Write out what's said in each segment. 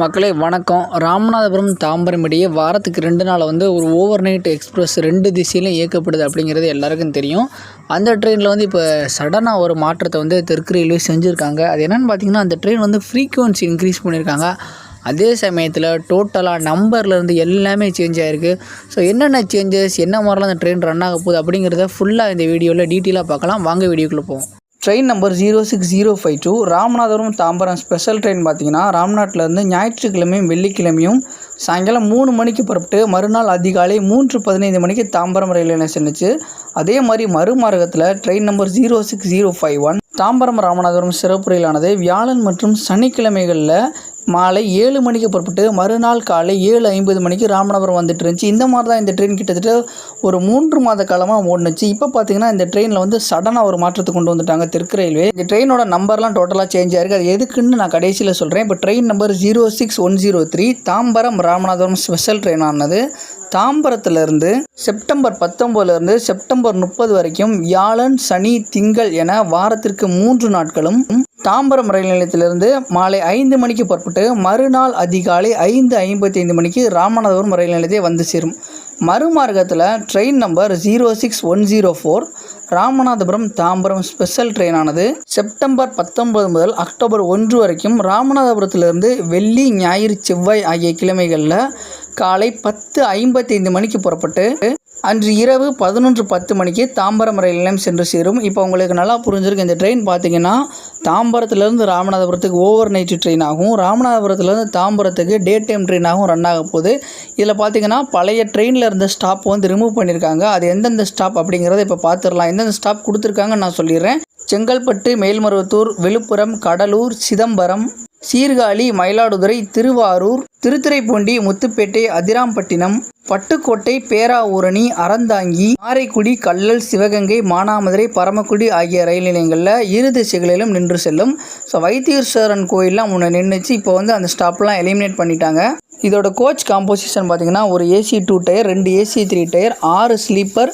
மக்களே வணக்கம். ராமநாதபுரம் தாம்பரம் இடையே வாரத்துக்கு ரெண்டு நாள் வந்து ஒரு ஓவர் நைட் எக்ஸ்பிரஸ் ரெண்டு திசையிலும் இயக்கப்படுது அப்படிங்கிறது எல்லாருக்கும் தெரியும். அந்த ட்ரெயினில் வந்து இப்போ சடனாக ஒரு மாற்றத்தை வந்து தெற்கு ரயில்வே செஞ்சுருக்காங்க. அது என்னென்னு பார்த்தீங்கன்னா அந்த ட்ரெயின் வந்து ஃப்ரீக்குவன்சி இன்க்ரீஸ் பண்ணியிருக்காங்க அதே சமயத்தில் டோட்டலாக நம்பர்லேருந்து எல்லாமே சேஞ்ச் ஆகிருக்கு ஸோ என்னென்ன சேஞ்சஸ் என்ன மாதிரிலாம் அந்த ட்ரெயின் ரன் ஆக போகுது அப்படிங்கிறத ஃபுல்லாக இந்த வீடியோவில் டீட்டெயிலாக பார்க்கலாம். வாங்க வீடியோக்குள்ளே போவோம். Train number zero six zero five two Ramanathapuram Tambaram special train பார்த்தீங்கன்னா ராம்நாட்டிலேருந்து ஞாயிற்றுக்கிழமையும் வெள்ளிக்கிழமையும் சாயங்காலம் மூணு மணிக்கு புறப்பட்டு மறுநாள் அதிகாலை மூன்று பதினைந்து மணிக்கு தாம்பரம் ரயில் நிலையம் சென்றுச்சு அதே மாதிரி மறுமார்க்கத்தில் train number zero six zero five one Tambaram Ramanathapuram சிறப்பு ரயிலானது வியாழன் மற்றும் சனிக்கிழமைகளில் மாலை ஏழு மணிக்கு புறப்பட்டு மறுநாள் காலை ஏழு ஐம்பது மணிக்கு ராமநாதபுரம் வந்துட்டு இருந்துச்சு. இந்த மாதிரி தான் இந்த ட்ரெயின் கிட்டத்தட்ட ஒரு மூன்று மாத காலமாக ஓடுனுச்சு. இப்போ பார்த்தீங்கன்னா இந்த ட்ரெயினில் வந்து சடனாக ஒரு மாற்றத்தை கொண்டு வந்துட்டாங்க தெற்கு ரயில்வே. இந்த ட்ரெயினோட நம்பர்லாம் டோட்டலாக சேஞ்ச் ஆயிருக்கு. அது எதுக்குன்னு நான் கடைசியில் சொல்கிறேன் இப்போ train number zero six one zero three Tambaram Ramanathapuram special train ஆனது. தாம்பரத்துலேருந்து செப்டம்பர் பத்தொம்போதுலேருந்து செப்டம்பர் முப்பது வரைக்கும் வியாழன் சனி திங்கள் என வாரத்திற்கு மூன்று நாட்களும் தாம்பரம் ரயில் நிலையத்திலிருந்து மாலை ஐந்து மணிக்கு புறப்பட்டு மறுநாள் அதிகாலை ஐந்து ஐம்பத்தி ஐந்து மணிக்கு ராமநாதபுரம் ரயில் நிலையத்தை வந்து சேரும். மறுமார்க்கத்தில் train number zero six one zero four Ramanathapuram Tambaram special ட்ரெயினானது September பத்தொன்பது முதல் அக்டோபர் ஒன்று வரைக்கும் ராமநாதபுரத்திலிருந்து வெள்ளி ஞாயிறு செவ்வாய் ஆகிய கிழமைகளில் காலை பத்து ஐம்பத்தைந்து மணிக்கு புறப்பட்டு அன்று இரவு பதினொன்று பத்து மணிக்கு தாம்பரம் ரயில் நிலையம் சென்று சேரும். இப்போ உங்களுக்கு நல்லா புரிஞ்சிருக்கு இந்த ட்ரெயின் பார்த்தீங்கன்னா தாம்பரத்துலேருந்து ராமநாதபுரத்துக்கு ஓவர் நைட்டு ட்ரெயின் ஆகும். ராமநாதபுரத்துலேருந்து தாம்பரத்துக்கு டே டைம் ட்ரெயினாகவும் ரன் ஆக போகுது. இதில் பார்த்தீங்கன்னா பழைய ட்ரெயினில் இருந்த ஸ்டாப் வந்து ரிமூவ் பண்ணியிருக்காங்க அது எந்தெந்த ஸ்டாப் அப்படிங்கிறத இப்போ பார்த்துடலாம். எந்தெந்த ஸ்டாப் கொடுத்துருக்காங்கன்னு நான் சொல்லிடுறேன். செங்கல்பட்டு மேல்மருவத்தூர் விழுப்புரம் கடலூர் சிதம்பரம் சீர்காழி மயிலாடுதுறை திருவாரூர் திருத்துறைப்பூண்டி முத்துப்பேட்டை அதிராம்பட்டினம் பட்டுக்கோட்டை பேராவூரணி அறந்தாங்கி காரைக்குடி கல்லல் சிவகங்கை மானாமதுரை பரமக்குடி ஆகிய ரயில் நிலையங்களில் இரு திசைகளிலும் நின்று செல்லும். ஸோ வைத்தீஸ்வரன் கோயிலெலாம் முன்னே நின்றுச்சு இப்போ வந்து அந்த ஸ்டாப்லாம் எலிமினேட் பண்ணிட்டாங்க. இதோட கோச் காம்போசிஷன் பார்த்திங்கன்னா ஒரு ஏசி டூ டயர் ரெண்டு ஏசி த்ரீ டயர் ஆறு ஸ்லீப்பர்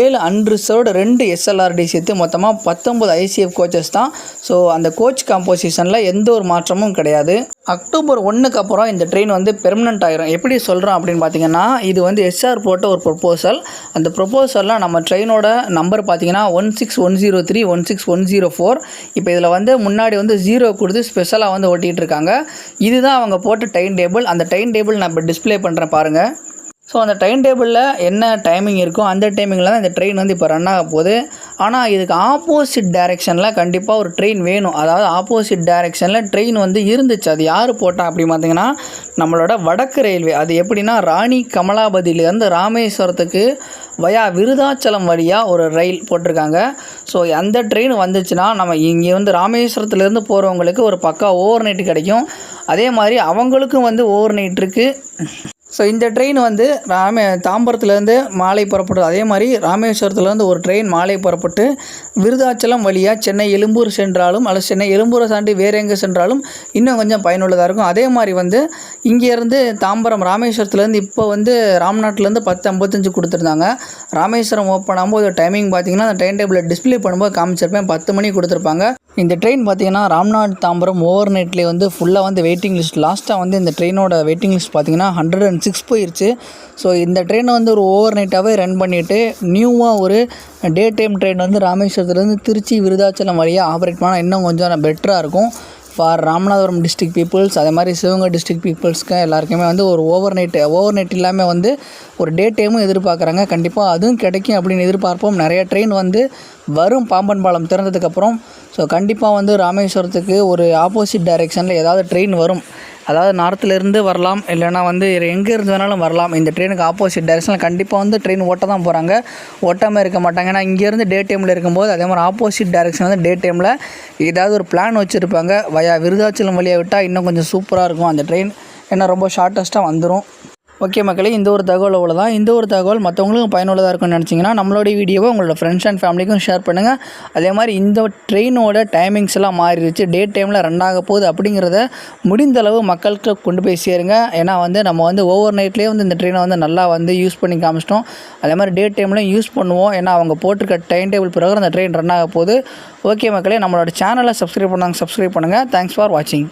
ஏழு அன்ரிசர்வ்டு ரெண்டு எஸ்எல்ஆர்டி சேர்த்து மொத்தமாக பத்தொம்பது ஐசிஎஃப் கோச்சஸ் தான். ஸோ அந்த கோச் காம்போசிஷனில் எந்த ஒரு மாற்றமும் கிடையாது. அக்டோபர் ஒன்றுக்கு அப்புறம் இந்த ட்ரெயின் வந்து பெர்மனண்ட் ஆகிரும் எப்படி சொல்கிறோம் அப்படின்னு பார்த்தீங்கன்னா இது வந்து எஸ்ஆர் போட்ட ஒரு ப்ரொப்போசல் அந்த ப்ரொப்போசலில் நம்ம ட்ரெயினோட நம்பர் பார்த்தீங்கன்னா one six one zero three one six one zero four இப்போ இதில் வந்து முன்னாடி வந்து ஜீரோ கொடுத்து ஸ்பெஷலாக வந்து ஓட்டிகிட்டு இருக்காங்க. இதுதான் அவங்க போட்ட டைம் டேபிள் அந்த டைம் டேபிள் நான் இப்போ டிஸ்பிளே பண்ணுறேன் பாருங்கள் ஸோ அந்த டைம் டேபிளில் என்ன டைமிங் இருக்கோ அந்த டைமிங்கில் தான் இந்த ட்ரெயின் வந்து இப்போ ரன் ஆக போகுது. ஆனால் இதுக்கு ஆப்போசிட் டைரெக்ஷனில் கண்டிப்பாக ஒரு ட்ரெயின் வேணும். அதாவது ஆப்போசிட் டைரெக்ஷனில் ட்ரெயின் வந்து இருந்துச்சு. அது யார் போட்டா அப்படி பார்த்தீங்கன்னா நம்மளோட வடக்கு ரயில்வே அது எப்படின்னா ராணி கமலாபதியிலேருந்து ராமேஸ்வரத்துக்கு வயா விருதாச்சலம் வழியாக ஒரு ரயில் போட்டிருக்காங்க. ஸோ அந்த ட்ரெயின் வந்துச்சுன்னா நம்ம இங்கே வந்து ராமேஸ்வரத்துலேருந்து போகிறவங்களுக்கு ஒரு பக்கா ஓவர் நைட்டு கிடைக்கும். அதே மாதிரி அவங்களுக்கும் வந்து ஓவர் நைட் இருக்குது ஸோ இந்த ட்ரெயின் வந்து ராமே தாம்பரத்துலேருந்து மாலை புறப்படுது அதே மாதிரி ராமேஸ்வரத்துலேருந்து ஒரு ட்ரெயின் மாலை புறப்பட்டு விருதாச்சலம் வழியாக சென்னை எழும்பூர் சென்றாலும் அல்லது சென்னை எழும்பூரை தாண்டி வேறு எங்கே சென்றாலும் இன்னும் கொஞ்சம் பயனுள்ளதாக இருக்கும். அதே மாதிரி வந்து இங்கேருந்து தாம்பரம் ராமேஸ்வரத்துலேருந்து இப்போ வந்து ராம்நாட்டிலேருந்து பத்து ஐம்பத்தஞ்சு கொடுத்துருந்தாங்க. ராமேஸ்வரம் ஓப்பன் ஆகும்போது டைமிங் பார்த்தீங்கன்னா அந்த டைம் டேபிளில் டிஸ்பிளே பண்ணும்போது காமிச்சிருப்பேன். பத்து மணிக்கு கொடுத்துருப்பாங்க. இந்த ட்ரெயின் பார்த்தீங்கன்னா ராம்நாத் தாம்பரம் ஓவர் நைட்லேயே வந்து ஃபுல்லாக வந்து வெயிட்டிங் லிஸ்ட் லாஸ்ட்டாக வந்து இந்த ட்ரெயினோட வெயிட்டிங் லிஸ்ட் பார்த்தீங்கன்னா ஹண்ட்ரட் அண்ட் சிக்ஸ் போயிடுச்சு ஸோ இந்த ட்ரெயினை வந்து ஒரு ஓவர் நைட்டாகவே ரன் பண்ணிவிட்டு நியூவாக ஒரு டே டைம் ட்ரெயின் வந்து ராமேஸ்வரத்துலேருந்து திருச்சி விருதாச்சலம் வழியாக ஆப்ரேட் பண்ணால் இன்னும் கொஞ்சம் பெட்டராக இருக்கும். ஃபார் ராமநாதபுரம் டிஸ்ட்ரிக்ட் பீப்புள்ஸ் அதே மாதிரி சிவகங்கை டிஸ்ட்ரிக் பீப்புள்ஸ்க்கு எல்லாருக்குமே வந்து ஒரு ஓவர் நைட்டு ஓவர் நைட் இல்லாமல் வந்து ஒரு டே டைமும் எதிர்பார்க்குறாங்க. கண்டிப்பாக அதுவும் கிடைக்கும் அப்படின்னு எதிர்பார்ப்போம். நிறைய ட்ரெயின் வந்து வரும் பாம்பன் பாலம் திறந்ததுக்கப்புறம் ஸோ கண்டிப்பாக வந்து ராமேஸ்வரத்துக்கு ஒரு ஆப்போசிட் டைரெக்ஷனில் ஏதாவது ட்ரெயின் வரும். அதாவது நார்த்துலேருந்து வரலாம் இல்லைனா வந்து எங்கே இருந்து வேணாலும் வரலாம். இந்த ட்ரெயினுக்கு ஆப்போசிட் டைரெக்ஷனில் கண்டிப்பாக வந்து ட்ரெயின் ஓட்ட தான் போகிறாங்க ஓட்டாமல் இருக்க மாட்டாங்க. ஏன்னா இங்கேருந்து டே டைமில் இருக்கும்போது அதே மாதிரி ஆப்போசிட் டைரெக்ஷன் வந்து டே டைமில் ஏதாவது ஒரு பிளான் வச்சுருப்பாங்க. வயா விருதாச்சலம் வழியாக விட்டால் இன்னும் கொஞ்சம் சூப்பராக இருக்கும் அந்த ட்ரெயின் ஏன்னா ரொம்ப ஷார்ட்டஸ்ட்டாக வந்துடும் ஓகே மக்களே இந்த ஒரு தகவல் அவ்வளோ தான் இந்த ஒரு தகவல் மற்றவங்களுக்கும் பயனுள்ளதாக இருக்கும்னு நினச்சிங்கன்னா நம்மளோட வீடியோவை உங்களோட ஃப்ரெண்ட்ஸ் அண்ட் ஃபேமிலிக்கும் ஷேர் பண்ணுங்கள் அதே மாதிரி இந்த ட்ரெயினோட டைமிங்ஸ் எல்லாம் மாறிடுச்சு. டே டைமில் ரன் ஆக போகுது அப்படிங்கிறத முடிந்தளவு மக்களுக்கு கொண்டு போய் சேருங்க. ஏன்னா வந்து நம்ம வந்து ஓவர் நைட்லேயே வந்து இந்த ட்ரெயினை வந்து நல்லா வந்து யூஸ் பண்ணி காமிச்சிட்டோம். அதே மாதிரி டே டைம்லையும் யூஸ் பண்ணுவோம். ஏன்னா அவங்க போட்டிருக்க டைம் டேபிள் பிறகு அந்த ட்ரெயின் ரன் ஆக போகுது. ஓகே மக்களே நம்மளோட சேனலை சப்ஸ்கிரைப் பண்ணாங்க சப்ஸ்கிரைப் பண்ணுங்கள் தேங்க்ஸ் ஃபார் வாட்சிங்